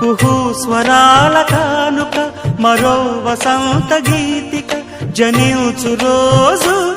కుహు స్వరాల కానుక మరో వసంత గీతిక జనిల్చు రోజు.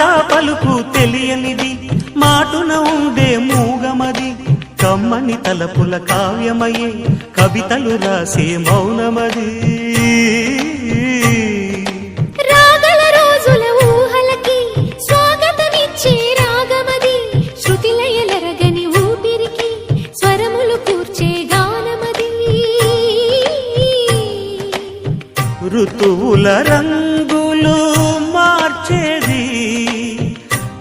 మాట పలుకు తెలియనిది మాటున ఉండే మూగమది కమ్మని తలపుల కావ్యమయే కవితలు రాసే మౌనమది. రాగల రోజుల ఊహలకి స్వాగతమిచ్చే రాగమది శృతిలయలరగని ఊపిరికి స్వరములు కూర్చే గానమది. ఋతువుల రంగులు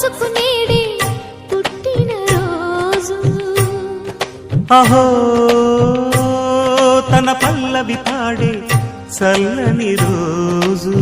ఒక మనసుకు పుట్టిన రోజు. అహో తన పల్లవి పాడే చల్లని రోజు.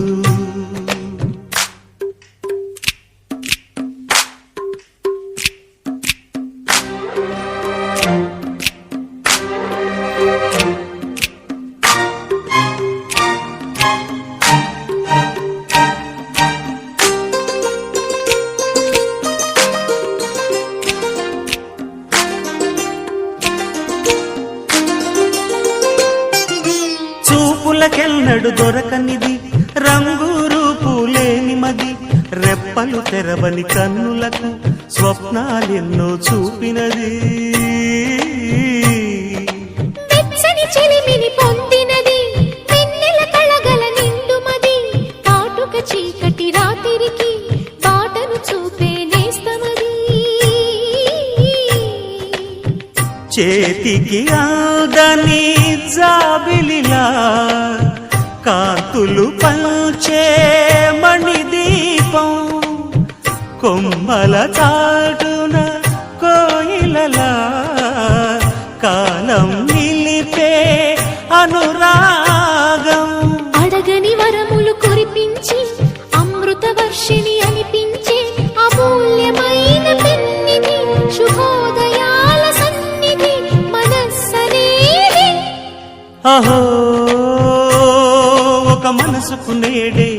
చూపులకెన్నడు దొరకనిది. రంగు రూపులేని మది. రెప్పలు తెరవని కన్నులకు స్వప్నాలెన్నో చూపినది. పొంది చేతికి ఆదని జాబిలిలా కాతులు పంచే మణిదీపం కొమ్మల చాటున కోయిలలా కా అహో ఒక మనసుకు నేడే